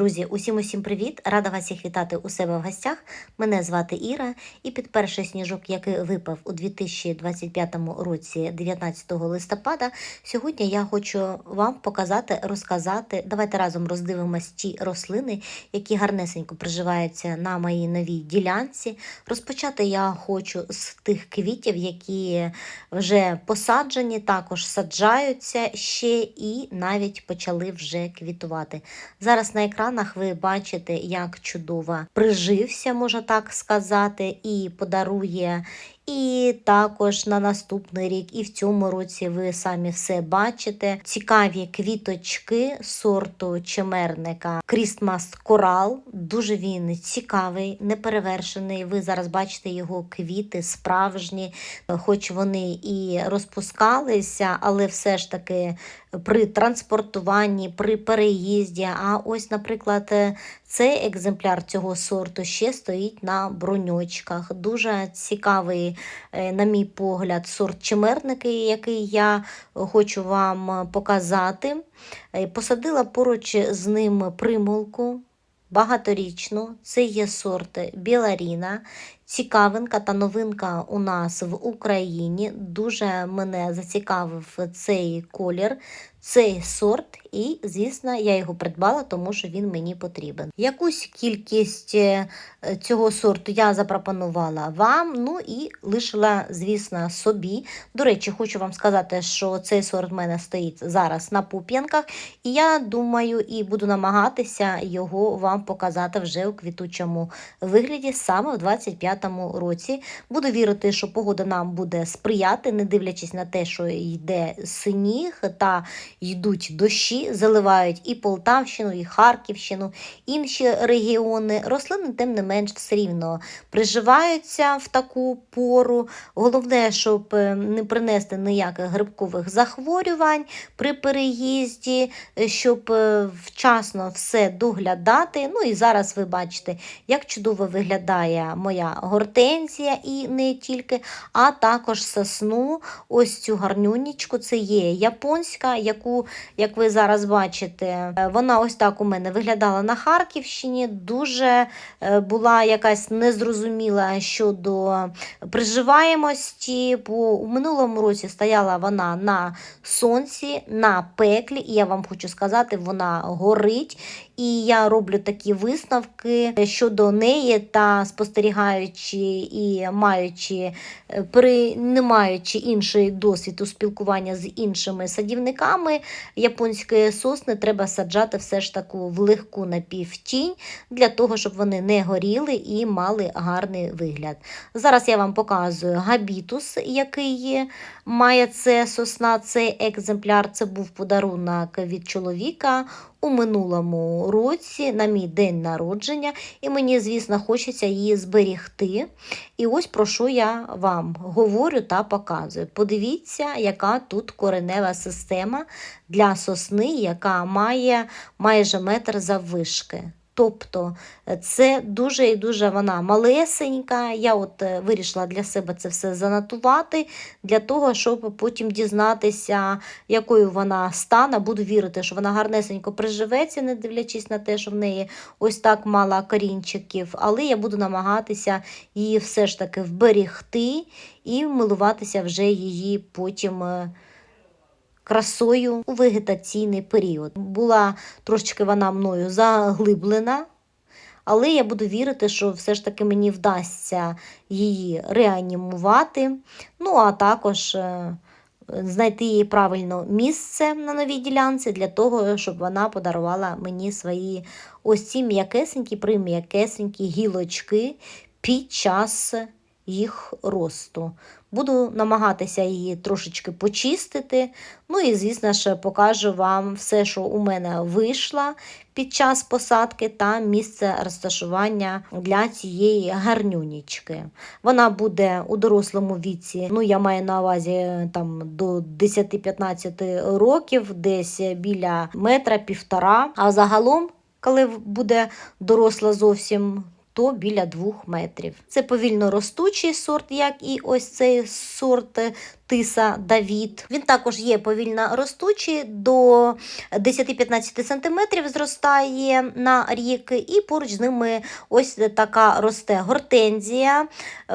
Друзі, усім усім привіт! Рада вас всіх вітати у себе в гостях. Мене звати Іра, і під перший сніжок, який випав у 2025 році, 19 листопада, сьогодні я хочу вам показати, розказати. Давайте разом роздивимось ті рослини, які гарнесенько приживаються на моїй новій ділянці. Розпочати я хочу з тих квітів, які вже посаджені, також саджаються ще і навіть почали вже квітувати. Зараз на екранах ви бачите, як чудово прижився, можна так сказати, і подарує. І також на наступний рік, і в цьому році ви самі все бачите. Цікаві квіточки сорту чемерника Christmas Coral. Дуже він цікавий, неперевершений. Ви зараз бачите його квіти справжні, хоч вони і розпускалися, але все ж таки при транспортуванні, при переїзді. А ось, наприклад, цей екземпляр цього сорту ще стоїть на броньочках. Дуже цікавий, е, на мій погляд, сорт чимерники, який я хочу вам показати. Е, Посадила поруч з ним примулку. Багаторічну, це є сорт Біларіна. Цікавинка та новинка у нас в Україні. Дуже мене зацікавив цей колір, цей сорт, і, звісно, я його придбала, тому що він мені потрібен. Якусь кількість е, цього сорту я запропонувала вам, ну і лишила, звісно, собі. До речі, хочу вам сказати, що цей сорт в мене стоїть зараз на пуп'янках, і я думаю, і буду намагатися його вам показати вже у квітучому вигляді саме в 25-му році. Буду вірити, що погода нам буде сприяти, не дивлячись на те, що йде сніг та йдуть дощі, заливають і Полтавщину, і Харківщину, інші регіони. Рослини, тим не менш, все рівно приживаються в таку пору. Головне, щоб е, не принести ніяких грибкових захворювань при переїзді, е, щоб е, вчасно все доглядати. Ну і зараз ви бачите, як чудово виглядає моя гортензія і не тільки, а також сосну. Ось цю гарнюнічку. Це є японська, яку, як ви зараз бачите, вона ось так у мене виглядала на Харківщині. Дуже е, була якась незрозуміла щодо приживаємості, бо у минулому році стояла вона на сонці, на пеклі, і я вам хочу сказати, вона горить. І я роблю такі висновки щодо неї та спостерігаючи і маючи, е, при не маючи інший досвід у спілкування з іншими садівниками японської сосни, треба саджати все ж таку в легку напівтінь для того, щоб вони не горіли і мали гарний вигляд. Зараз я вам показую габітус, який є, має це сосна, цей екземпляр. Це був подарунок від чоловіка у минулому році на мій день народження, і мені, звісно, хочеться її зберігти. І ось про що я вам говорю та показую. Подивіться, яка тут коренева система для сосни, яка має майже метр заввишки. Тобто це дуже і дуже вона малесенька. Я от е, вирішила для себе це все занотувати, для того, щоб потім дізнатися, якою вона стане. Буду вірити, що вона гарнесенько приживеться, не дивлячись на те, що в неї ось так мало корінчиків. Але я буду намагатися її все ж таки вберігти і милуватися вже її потім. Красою у вегетаційний період. Була трошечки вона мною заглиблена, але я буду вірити, що все ж таки мені вдасться її реанімувати. Ну, а також е, знайти їй правильно місце на новій ділянці для того, щоб вона подарувала мені свої ось ці м'якесенькі, прим'якесенькі гілочки під час їх росту. Буду намагатися її трошечки почистити. Ну і, звісно ж, покажу вам все, що у мене вийшло під час посадки та місце розташування для цієї гарнюнічки. Вона буде у дорослому віці, ну я маю на увазі там до 10-15 років, десь біля метра півтора. А загалом, коли буде доросла зовсім то біля 2 метрів. Це повільно ростучий сорт, як і ось цей сорт Тиса Давід. Він також є повільно ростучий, до 10-15 см зростає на рік, і поруч з ними ось така росте гортензія.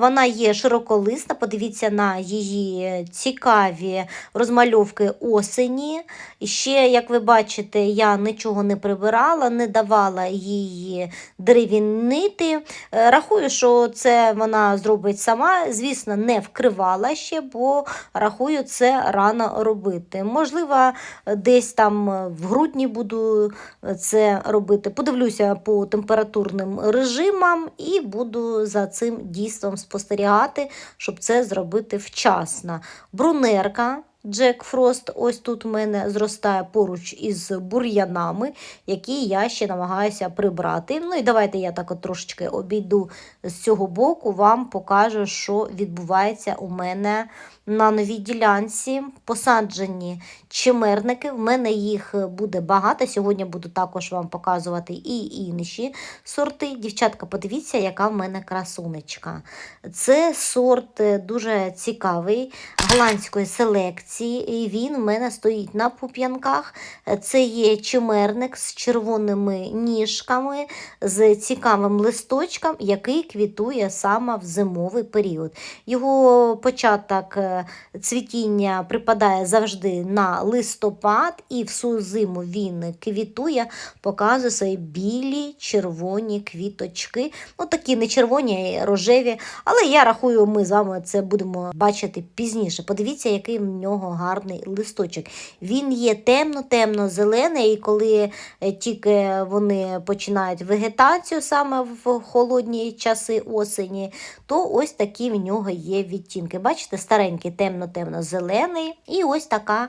Вона є широколисна. Подивіться на її цікаві розмальовки осені. Ще, як ви бачите, я нічого не прибирала, не давала її деревінити. Е, Рахую, що це вона зробить сама. Звісно, не вкривала ще, бо рахую, це рано робити. Можливо, десь там в грудні буду це робити. Подивлюся по температурним режимам і буду за цим дійством спостерігати, щоб це зробити вчасно. Брунерка. Джек Фрост, ось тут у мене зростає поруч із бур'янами, які я ще намагаюся прибрати. Ну і давайте я так от трошечки обійду з цього боку, вам покажу, що відбувається у мене на новій ділянці. Посаджені чимерники. В мене їх буде багато. Сьогодні буду також вам показувати і інші сорти. Дівчатка, подивіться, яка в мене красунечка. Це сорт дуже цікавий голландської селекції. І він в мене стоїть на пуп'янках. Це є чимерник з червоними ніжками, з цікавим листочком, який квітує саме в зимовий період. Його початок е, цвітіння припадає завжди на листопад, і всю зиму він квітує, показує свої білі червоні квіточки. Ну, такі не червоні, а рожеві. Але я рахую, ми з вами це будемо бачити пізніше. Подивіться, який в нього гарний листочок. Він є темно-темно зелений, і коли е, тільки вони починають вегетацію саме в холодні часи осені, то ось такі в нього є відтінки. Бачите, старенький темно-темно зелений, і ось така.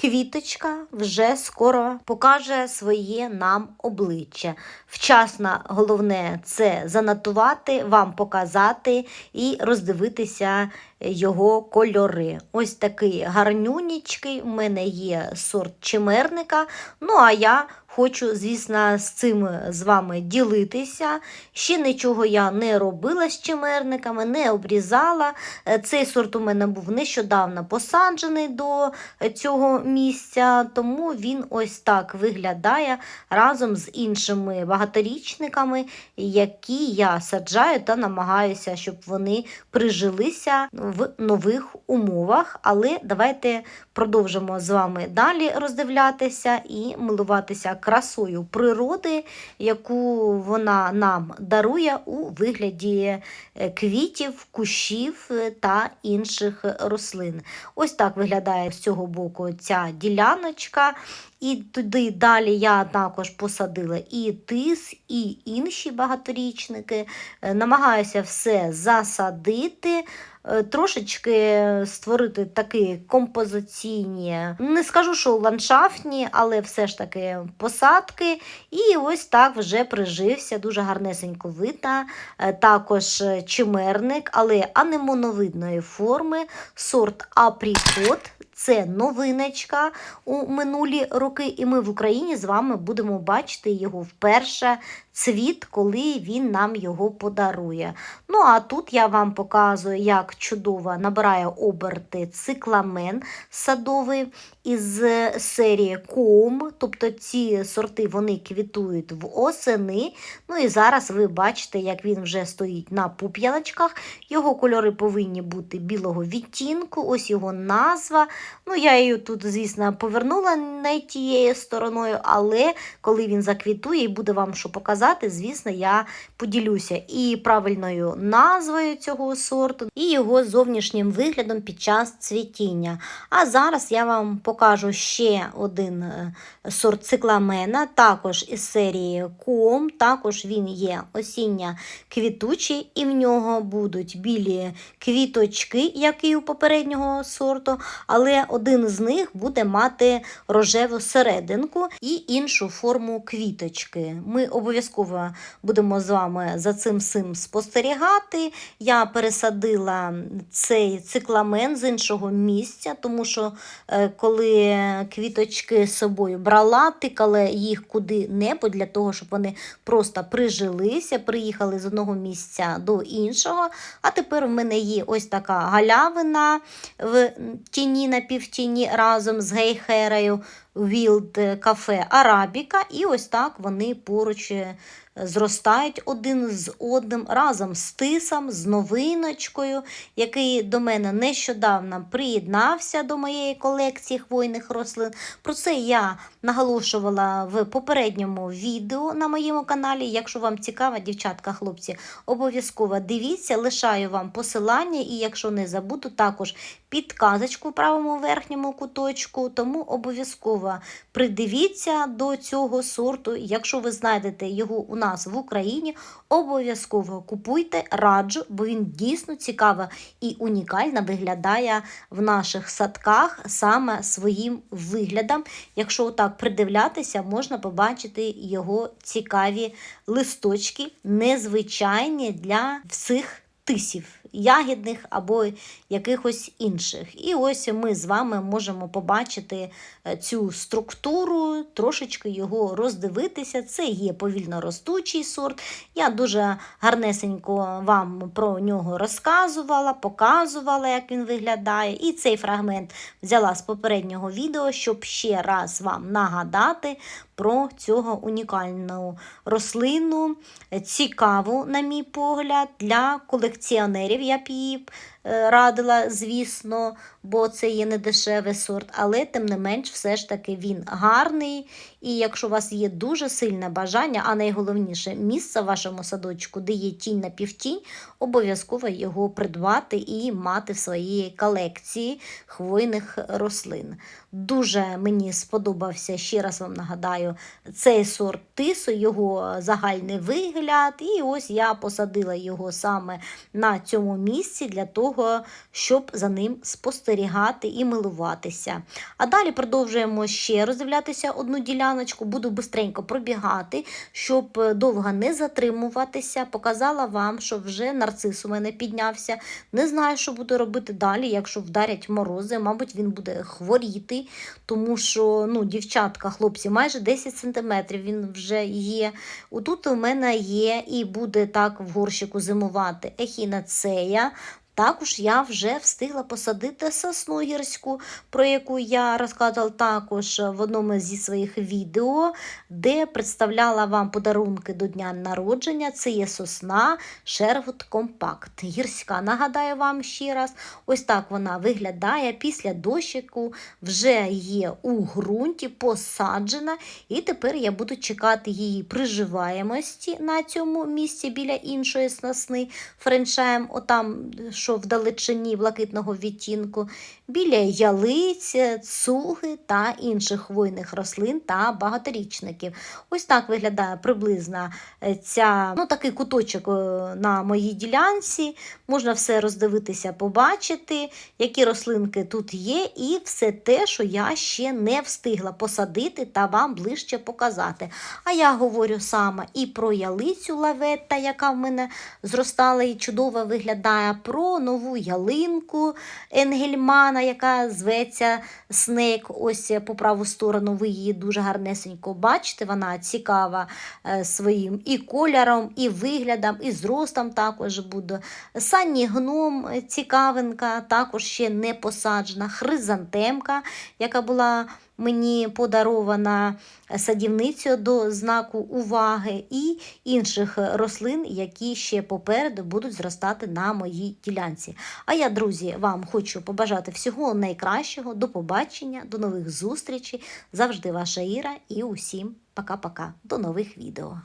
Квіточка вже скоро покаже своє нам обличчя. Вчасно головне це занотувати, вам показати і роздивитися його кольори. Ось такий гарнюнічкий. У мене є сорт чимерника. Ну, а я хочу, звісно, з цим з вами ділитися. Ще нічого я не робила з чимерниками, не обрізала. Е, Цей сорт у мене був нещодавно посаджений до цього місця, тому він ось так виглядає разом з іншими багаторічниками, які я саджаю та намагаюся, щоб вони прижилися в нових умовах. Але давайте продовжимо з вами далі роздивлятися і милуватися красою природи, яку вона нам дарує у вигляді е, квітів, кущів е, та інших рослин. Ось так виглядає з цього боку ця діляночка. І туди далі я також посадила і тис, і інші багаторічники. Е, Намагаюся все засадити. Е, Трошечки створити такі композиційні, не скажу, що ландшафтні, але все ж таки посадки. І ось так вже прижився, дуже гарнесенько видно. Е, Також чимерник, але анемоновидної форми, сорт апрікот. Це новиночка у минулі роки, і ми в Україні з вами будемо бачити його вперше цвіт, коли він нам його подарує. Ну а тут я вам показую, як чудово набирає оберти цикламен садовий із серії Ком. Тобто ці сорти вони квітують в осени. Ну і зараз ви бачите, як він вже стоїть на пуп'яночках. Його кольори повинні бути білого відтінку, ось його назва. Ну, я її тут, звісно, повернула не тією стороною, але коли він заквітує і буде вам що показати, звісно, я поділюся і правильною назвою цього сорту, і його зовнішнім виглядом під час цвітіння. А зараз я вам покажу ще один е, сорт цикламена, також із серії Ком. Також він є осіння квітучий, і в нього будуть білі квіточки, як і у попереднього сорту. Але один з них буде мати рожеву серединку і іншу форму квіточки. Ми обов'язково будемо з вами за цим всім спостерігати. Я пересадила цей цикламен з іншого місця, тому що е, коли квіточки з собою брала, тикала їх куди-небудь для того, щоб вони просто прижилися, приїхали з одного місця до іншого. А тепер в мене є ось така галявина в тіні на півтіні разом з гейхерою Wild Cafe Арабіка. І ось так вони поруч е, зростають один з одним разом з тисом, з новиночкою, який до мене нещодавно приєднався до моєї колекції хвойних рослин. Про це я наголошувала в попередньому відео на моєму каналі. Якщо вам цікаво, дівчатка, хлопці, обов'язково дивіться, лишаю вам посилання, і якщо не забуду, також підказочку в правому верхньому куточку, тому обов'язково придивіться до цього сорту. Якщо ви знайдете його у нас в Україні, обов'язково купуйте, раджу, бо він дійсно цікаво і унікально виглядає в наших садках саме своїм виглядом. Якщо так придивлятися, можна побачити його цікаві листочки, незвичайні для всіх тисів. Ягідних або якихось інших. І ось ми з вами можемо побачити е, цю структуру, трошечки його роздивитися. Це є повільно ростучий сорт. Я дуже гарнесенько вам про нього розказувала, показувала, як він виглядає. І цей фрагмент взяла з попереднього відео, щоб ще раз вам нагадати про цього унікальну рослину, цікаву, на мій погляд, для колекціонерів я б її е, радила, звісно, бо це є не дешевий сорт, але тим не менш, все ж таки він гарний. І якщо у вас є дуже сильне бажання, а найголовніше місце в вашому садочку, де є тінь на півтінь, обов'язково його придбати і мати в своїй колекції хвойних рослин. Дуже мені сподобався, ще раз вам нагадаю, цей сорт тису, його загальний вигляд. І ось я посадила його саме на цьому місці для того, щоб за ним спостерігати і милуватися. А далі продовжуємо ще роздивлятися одну діляночку, буду бистренько пробігати, щоб довго не затримуватися. Показала вам, що вже нарцис у мене піднявся. Не знаю, що буду робити далі, якщо вдарять морози, мабуть, він буде хворіти, тому що ну, дівчатка, хлопці, майже 10 см він вже є. Отут у мене є і буде так в горщику зимувати ехінацея. Також я вже встигла посадити сосну гірську, про яку я розказувала також в одному зі своїх відео, де представляла вам подарунки до дня народження. Це є сосна Sherwood Compact. Гірська, нагадаю вам ще раз, ось так вона виглядає після дощику, вже є у ґрунті, посаджена, і тепер я буду чекати її приживаємості на цьому місці біля іншої сосни френчаєм. Отам, що в далечині блакитного відтінку, біля ялиць, цуги та інших хвойних рослин та багаторічників. Ось так виглядає приблизно е, ця, ну, такий куточок е, на моїй ділянці. Можна все роздивитися, побачити, які рослинки тут є, і все те, що я ще не встигла посадити та вам ближче показати. А я говорю саме і про ялицю лаветта, яка в мене зростала і чудово виглядає, про нову ялинку Енгельмана, яка зветься Снейк. Ось по праву сторону ви її дуже гарнесенько бачите. Вона цікава е, своїм і кольором, і виглядом, і зростом також буде. Санні гном цікавинка, також ще не посаджена, хризантемка, яка була мені подарована садівниця до знаку уваги, і інших рослин, які ще попереду будуть зростати на моїй ділянці. А я, друзі, вам хочу побажати всього найкращого, до побачення, до нових зустрічей. Завжди ваша Іра і усім пока-пока. До нових відео.